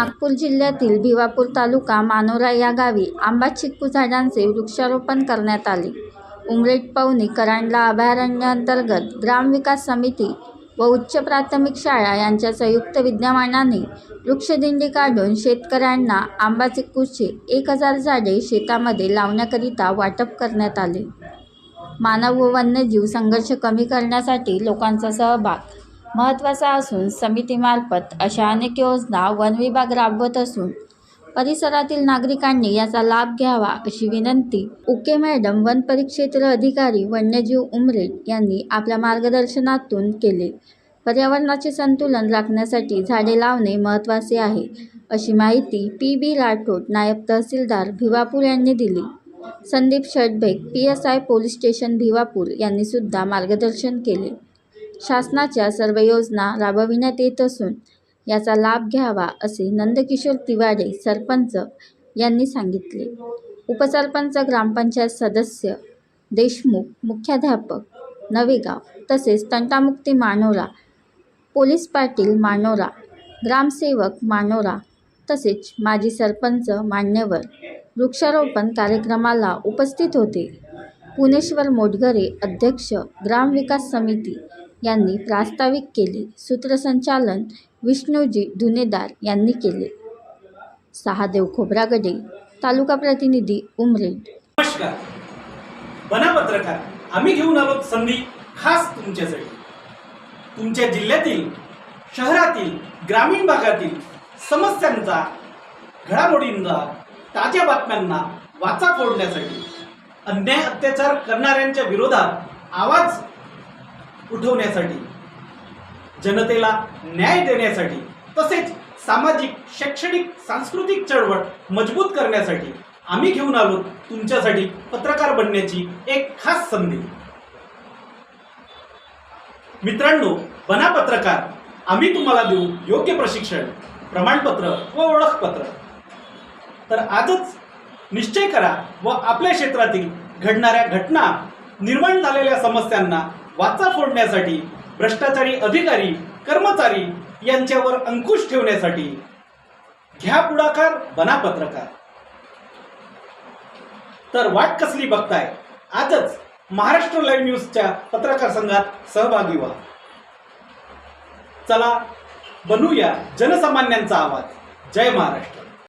नागपूर जिल्ह्यातील भिवापूर तालुका मानोरा या गावी आंबा चिक्कू झाडांचे वृक्षारोपण करण्यात आले. उमरेड पवनी करांडला अभयारण्याअंतर्गत ग्रामविकास समिती व उच्च प्राथमिक शाळा यांच्या संयुक्त विद्यमानाने वृक्षदिंडी काढून शेतकऱ्यांना आंबा चिक्कूचे एक हजार झाडे शेतामध्ये लावण्याकरिता वाटप करण्यात आले. मानव व वन्यजीव संघर्ष कमी करण्यासाठी लोकांचा सहभाग महत्त्वाचा असून समितीमार्फत अशा अनेक योजना वन विभाग राबवत असून परिसरातील नागरिकांनी याचा लाभ घ्यावा अशी विनंती उके मॅडम वन परिक्षेत्र अधिकारी वन्यजीव उमरे यांनी आपल्या मार्गदर्शनातून केले. पर्यावरणाचे संतुलन राखण्यासाठी झाडे लावणे महत्त्वाचे आहे अशी माहिती पी बी राठोड नायब तहसीलदार भिवापूर यांनी दिली. Sandeep शटभेक P S I police station Bhiwapur यांनी सुद्धा मार्गदर्शन केले. शासनाच्या सर्व योजना राबविण्यात येत असून याचा लाभ घ्यावा असे नंदकिशोर तिवाडे सरपंच यांनी सांगितले. उपसरपंच ग्रामपंचायत सदस्य देशमुख मुख्याध्यापक नवेगाव तसेच तंटामुक्ती मानोरा पोलीस पाटील मानोरा ग्रामसेवक मानोरा तसेच माजी सरपंच मान्यवर वृक्षारोपण कार्यक्रमाला उपस्थित होते. पुणेश्वर मोटघरे अध्यक्ष ग्रामविकास समिती यांनी प्रास्ताविक केले. सूत्रसंचालन विष्णूजी धुनेदार यांनी केले. सहादेव खोब्रागडे तालुका प्रतिनिधी उमरेड नमस्कार. बना पत्रकार आम्ही घेऊन आलो संधी खास तुमच्यासाठी. तुमच्या जिल्ह्यातील शहरातील ग्रामीण भागातील समस्यांचा घडामोडींचा ताज्या बातम्यांना वाचा फोडण्यासाठी अन्याय अत्याचार करणाऱ्यांच्या विरोधात आवाज उठवण्यासाठी जनतेला न्याय देण्यासाठी तसेच सामाजिक शैक्षणिक सांस्कृतिक चळवळ मजबूत करण्यासाठी आम्ही घेऊन आलो तुमच्यासाठी पत्रकार बनण्याची एक खास संधी. मित्रांनो बना पत्रकार आम्ही तुम्हाला देऊ योग्य प्रशिक्षण प्रमाणपत्र व ओळखपत्र. तर आजच निश्चय करा व आपल्या क्षेत्रातील घडणाऱ्या घटना निर्माण झालेल्या समस्यांना वाचा फोडण्यासाठी भ्रष्टाचारी अधिकारी कर्मचारी यांच्यावर अंकुश ठेवण्यासाठी. घ्या पुढाकार बना पत्रकार. तर वाट कसली बघताय? आजच महाराष्ट्र लाईव्ह न्यूजच्या पत्रकार संघात सहभागी व्हा. चला बनूया जनसामान्यांचा आवाज. जय महाराष्ट्र.